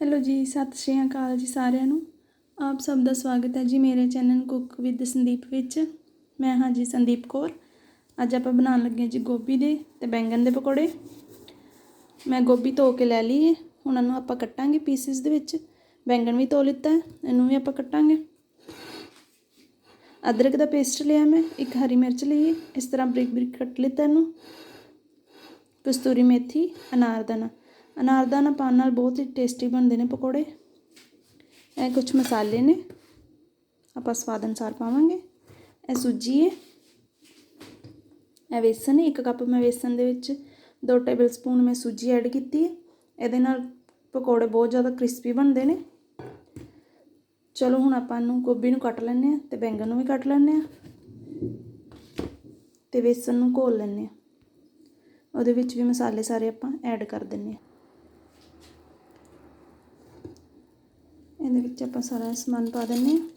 Hello ਜੀ, ਸਤਿ ਸ਼੍ਰੀ ਅਕਾਲ ਜੀ ਸਾਰਿਆਂ ਨੂੰ। ਆਪ ਸਭ ਦਾ ਸਵਾਗਤ ਹੈ ਜੀ ਮੇਰੇ ਚੈਨਲ ਕੁੱਕ ਵਿਦ ਸੰਦੀਪ ਵਿੱਚ। ਮੈਂ ਹਾਂ ਜੀ ਸੰਦੀਪ ਕੌਰ। ਅੱਜ ਆਪਾਂ ਬਣਾਉਣ ਲੱਗੇ ਹਾਂ ਜੀ ਗੋਭੀ ਦੇ ਤੇ ਬੈਂਗਣ ਦੇ ਪਕੌੜੇ। ਮੈਂ ਗੋਭੀ ਧੋ ਕੇ ਲੈ ਲਈ ਹੈ ਹੁਣ ਇਹਨੂੰ ਆਪਾਂ ਕੱਟਾਂਗੇ ਪੀਸਿਸ ਦੇ ਵਿੱਚ। ਬੈਂਗਣ ਵੀ ਧੋ ਲਿੱਤਾ ਇਹਨੂੰ ਵੀ ਆਪਾਂ ਕੱਟਾਂਗੇ। ਅਦਰਕ ਦਾ ਪੇਸਟ ਲਿਆ ਮੈਂ, ਇੱਕ ਹਰੀ ਮਿਰਚ ਲਈ ਇਸ ਤਰ੍ਹਾਂ ਬਰੀਕ ਬਰੀਕ ਕੱਟ ਲਿੱਤਾ ਇਹਨੂੰ। ਕਸਤੂਰੀ ਮੇਥੀ ਅਨਾਰਦਾਨਾ ਅਨਾਰਦਾਨਾ ਪਾਉਣ ਨਾਲ ਬਹੁਤ ਹੀ ਟੇਸਟੀ ਬਣਦੇ ਨੇ ਪਕੌੜੇ। ਇਹ ਕੁਝ ਮਸਾਲੇ ਨੇ। ਆਪਾਂ ਸਵਾਦ ਅਨੁਸਾਰ ਪਾਵਾਂਗੇ। ਇਹ ਸੂਜੀ ਹੈ ਇਹ ਵੇਸਣ ਹੈ ਇੱਕ ਕੱਪ ਮੈਂ ਵੇਸਣ ਦੇ ਵਿੱਚ 2 ਟੇਬਲ ਸਪੂਨ ਮੈਂ ਸੂਜੀ ਐਡ ਕੀਤੀ ਹੈ ਇਹਦੇ ਨਾਲ ਪਕੌੜੇ ਬਹੁਤ ਜ਼ਿਆਦਾ ਕ੍ਰਿਸਪੀ ਬਣਦੇ ਨੇ। ਚਲੋ ਹੁਣ ਆਪਾਂ ਨੂੰ ਗੋਭੀ ਨੂੰ ਕੱਟ ਲੈਂਦੇ ਆ ਤੇ ਬੈਂਗਣ ਨੂੰ ਵੀ ਕੱਟ ਲੈਂਦੇ ਆ ਤੇ ਵੇਸਣ ਨੂੰ ਘੋਲ ਲੈਂਦੇ ਆ ਉਹਦੇ ਵਿੱਚ ਵੀ ਮਸਾਲੇ ਸਾਰੇ ਆਪਾਂ ਐਡ ਕਰ ਦਿੰਨੇ ਆ ਇਹਦੇ ਵਿੱਚ ਆਪਾਂ ਸਾਰਾ ਸਮਾਨ ਪਾ ਦਿੰਨੇ ਆ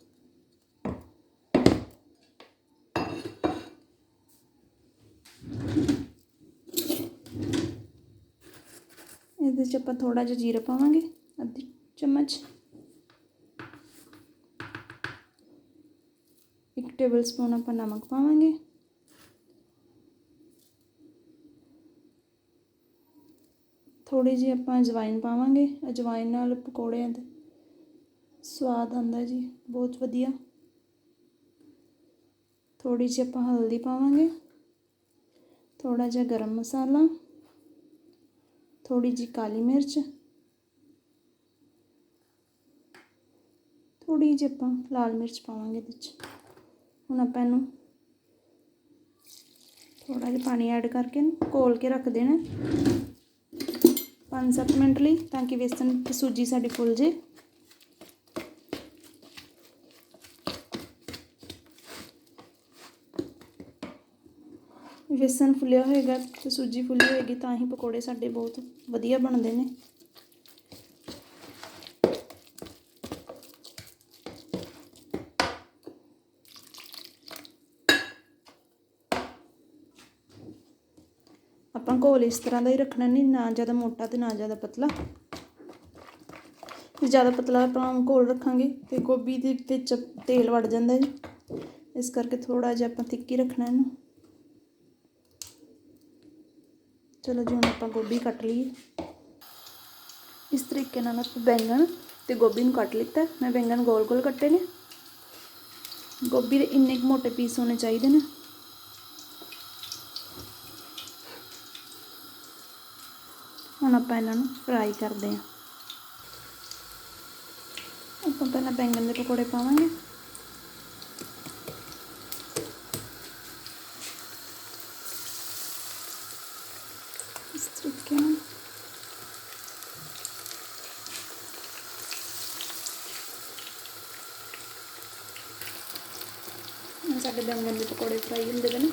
ਇਹਦੇ 'ਚ ਆਪਾਂ ਥੋੜਾ ਜਿਹਾ ਜੀਰਾ ਪਾਵਾਂਗੇ, ਅੱਧੀ ਚਮਚ। ਇੱਕ ਟੇਬਲ ਸਪੂਨ ਆਪਾਂ ਨਮਕ ਪਾਵਾਂਗੇ। ਥੋੜੀ ਜਿਹੀ ਆਪਾਂ ਅਜਵਾਇਨ ਪਾਵਾਂਗੇ। ਅਜਵਾਇਨ ਨਾਲ ਪਕੌੜਿਆਂ ਦਾ ਸਵਾਦ ਆਉਂਦਾ ਜੀ, ਬਹੁਤ ਵਧੀਆ। ਥੋੜੀ ਜਿਹੀ ਆਪਾਂ ਹਲਦੀ ਪਾਵਾਂਗੇ ਥੋੜਾ ਜਿਹਾ ਗਰਮ ਮਸਾਲਾ ਥੋੜੀ ਜਿਹੀ ਕਾਲੀ ਮਿਰਚ ਥੋੜੀ ਜਿਹੀ ਆਪਾਂ ਲਾਲ ਮਿਰਚ ਪਾਵਾਂਗੇ ਇਹਦੇ ਵਿੱਚ ਹੁਣ ਆਪਾਂ ਇਹਨੂੰ ਥੋੜਾ ਜਿਹਾ ਪਾਣੀ ਐਡ ਕਰਕੇ ਘੋਲ ਕੇ ਰੱਖ ਦੇਣਾ। 5-7 ਮਿੰਟ ਲਈ ਤਾਂ ਕਿ ਵੇਸਣ ਤੇ ਸੂਜੀ ਸਾਡੀ ਫੁੱਲ ਜੇ। ਵੇਸਣ ਫੁੱਲਿਆ ਹੋਏਗਾ ਤੇ ਸੂਜੀ ਫੁੱਲੀ ਹੋਏਗੀ ਤਾਂ ਹੀ ਪਕੌੜੇ ਸਾਡੇ ਬਹੁਤ ਵਧੀਆ ਬਣਦੇ ਨੇ। ਆਪਾਂ ਘੋਲ ਇਸ ਤਰ੍ਹਾਂ ਦਾ ਹੀ ਰੱਖਣਾ ਨਹੀਂ, ਨਾ ਜ਼ਿਆਦਾ ਮੋਟਾ ਤੇ ਨਾ ਜ਼ਿਆਦਾ ਪਤਲਾ। ਜੇ ਜ਼ਿਆਦਾ ਪਤਲਾ ਆਪਾਂ ਘੋਲ ਰੱਖਾਂਗੇ ਤੇ ਗੋਭੀ ਦੇ ਵਿੱਚ ਤੇਲ ਵੜ ਜਾਂਦਾ ਜੀ। ਇਸ ਕਰਕੇ ਥੋੜਾ ਜਿਹਾ ਆਪਾਂ ਤਿੱਕੀ ਰੱਖਣਾ ਇਹਨੂੰ। ਚਲੋ ਜੀ ਹੁਣ ਆਪਾਂ ਗੋਭੀ ਕੱਟ ਲਈਏ ਇਸ ਤਰੀਕੇ ਨਾਲ ਆਪਾਂ ਬੈਂਗਣ ਤੇ ਗੋਭੀ ਨੂੰ ਕੱਟ ਲਿੱਤਾ। ਮੈਂ ਬੈਂਗਣ ਗੋਲ ਗੋਲ ਕੱਟੇ ਨੇ। ਗੋਭੀ ਦੇ ਇੰਨੇ ਕੁ ਮੋਟੇ ਪੀਸ ਹੋਣੇ ਚਾਹੀਦੇ ਨੇ। ਹੁਣ ਆਪਾਂ ਇਹਨਾਂ ਨੂੰ ਫਰਾਈ ਕਰਦੇ ਹਾਂ। ਆਪਾਂ ਪਹਿਲਾਂ ਬੈਂਗਣ ਦੇ ਪਕੌੜੇ ਪਾਵਾਂਗੇ ਇਸ ਤਰੀਕੇ ਨਾਲ ਹੁਣ ਸਾਡੇ ਬੈਂਗਣ ਦੇ ਪਕੌੜੇ ਫਰਾਈ ਹੁੰਦੇ ਨੇ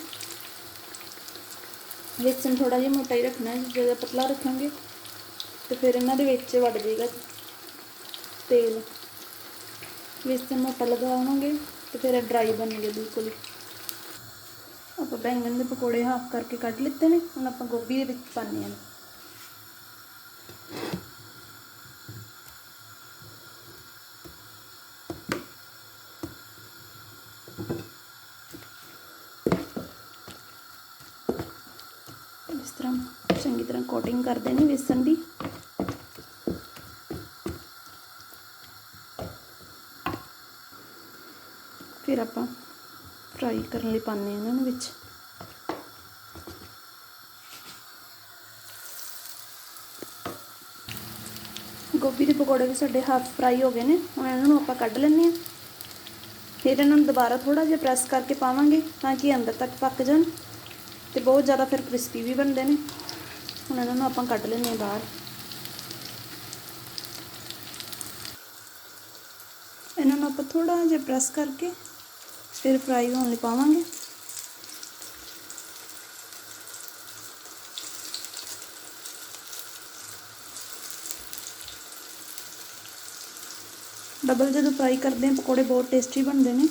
ਵੇਸਣ ਥੋੜਾ ਜਿਹਾ ਮੋਟਾ ਹੀ ਰੱਖਣਾ ਹੈ ਜੇ ਪਤਲਾ ਰੱਖਾਂਗੇ ਤੇ ਫਿਰ ਇਹਨਾਂ ਦੇ ਵਿੱਚ ਵੜ ਜਾਏਗਾ ਤੇਲ। ਵੇਸਣ ਮੋਟਾ ਲਗਾਵਾਂਗੇ ਤੇ ਫਿਰ ਡਰਾਈ ਬਣਨਗੇ ਬਿਲਕੁਲ। ਆਪਾਂ ਬੈਂਗਣ ਦੇ ਪਕੌੜੇ ਹਾਫ ਕਰਕੇ ਕੱਢ ਲਿੱਤੇ ਨੇ, ਹੁਣ ਆਪਾਂ ਗੋਭੀ ਦੇ ਵਿੱਚ ਪਾਣੇ ਆ ਇਸ ਤਰ੍ਹਾਂ ਚੰਗੀ ਤਰ੍ਹਾਂ ਕੋਟਿੰਗ ਕਰ ਦੇਣੀ ਵੇਸਣ ਦੀ। ਫਿਰ ਆਪਾਂ ਫਰਾਈ ਕਰਨ ਲਈ ਪਾਉਂਦੇ ਹਾਂ ਇਹਨਾਂ ਨੂੰ ਵਿੱਚ। ਗੋਭੀ ਦੇ ਪਕੌੜੇ ਵੀ ਸਾਡੇ ਹਾਫ ਫਰਾਈ ਹੋ ਗਏ ਨੇ, ਹੁਣ ਇਹਨਾਂ ਨੂੰ ਆਪਾਂ ਕੱਢ ਲੈਂਦੇ ਹਾਂ। ਫਿਰ ਇਹਨਾਂ ਨੂੰ ਦੁਬਾਰਾ ਥੋੜਾ ਜਿਹਾ ਪ੍ਰੈਸ ਕਰਕੇ ਪਾਵਾਂਗੇ ਤਾਂ ਕਿ ਅੰਦਰ ਤੱਕ ਪੱਕ ਜਾਣ। ਤੇ ਬਹੁਤ ਜ਼ਿਆਦਾ ਫਿਰ ਕ੍ਰਿਸਪੀ ਵੀ ਬਣਦੇ ਨੇ। ਹੁਣ ਇਹਨਾਂ ਨੂੰ ਆਪਾਂ ਕੱਢ ਲੈਂਦੇ ਹਾਂ ਬਾਹਰ। ਇਹਨਾਂ ਨੂੰ ਆਪਾਂ ਥੋੜਾ ਜਿਹਾ ਪ੍ਰੈਸ ਕਰਕੇ ਫਿਰ ਫਰਾਈ ਹੋਣ ਲਈ ਪਾਵਾਂਗੇ। ਡਬਲ ਜਦੋਂ ਫਰਾਈ ਕਰਦੇ ਹਾਂ, ਪਕੌੜੇ ਬਹੁਤ ਟੇਸਟੀ ਬਣਦੇ ਨੇ।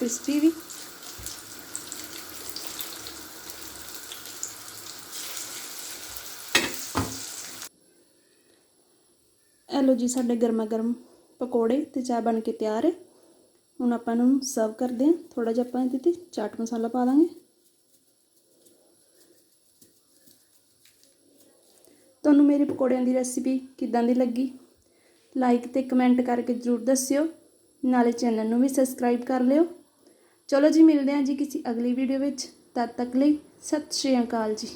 ਕ੍ਰਿਸਪੀ ਵੀ। ਇਹ ਲਓ ਜੀ ਸਾਡੇ ਗਰਮਾ ਗਰਮ ਪਕੌੜੇ ਤੇ ਚਾਹ ਬਣ ਕੇ ਤਿਆਰ ਹੈ। ਹੁਣ ਆਪਾਂ ਇਹਨਾਂ ਨੂੰ ਸਰਵ ਕਰਦੇ ਹਾਂ। ਥੋੜਾ ਜਿਹਾ ਆਪਾਂ ਇਹਦੇ ਤੇ ਚਾਟ ਮਸਾਲਾ ਪਾ ਦਾਂਗੇ। ਤੁਹਾਨੂੰ ਮੇਰੇ ਪਕੌੜਿਆਂ ਦੀ ਰੈਸਿਪੀ ਕਿੱਦਾਂ ਦੀ ਲੱਗੀ? ਲਾਈਕ ਤੇ ਕਮੈਂਟ ਕਰਕੇ ਜਰੂਰ ਦੱਸਿਓ। ਨਾਲੇ ਚੈਨਲ ਨੂੰ ਵੀ ਸਬਸਕ੍ਰਾਈਬ ਕਰ ਲਿਓ। ਚਲੋ ਜੀ, ਮਿਲਦੇ ਹਾਂ ਜੀ ਕਿਸੇ ਅਗਲੀ ਵੀਡੀਓ ਵਿੱਚ। ਤਦ ਤੱਕ ਲਈ ਸਤਿ ਸ਼੍ਰੀ ਅਕਾਲ ਜੀ।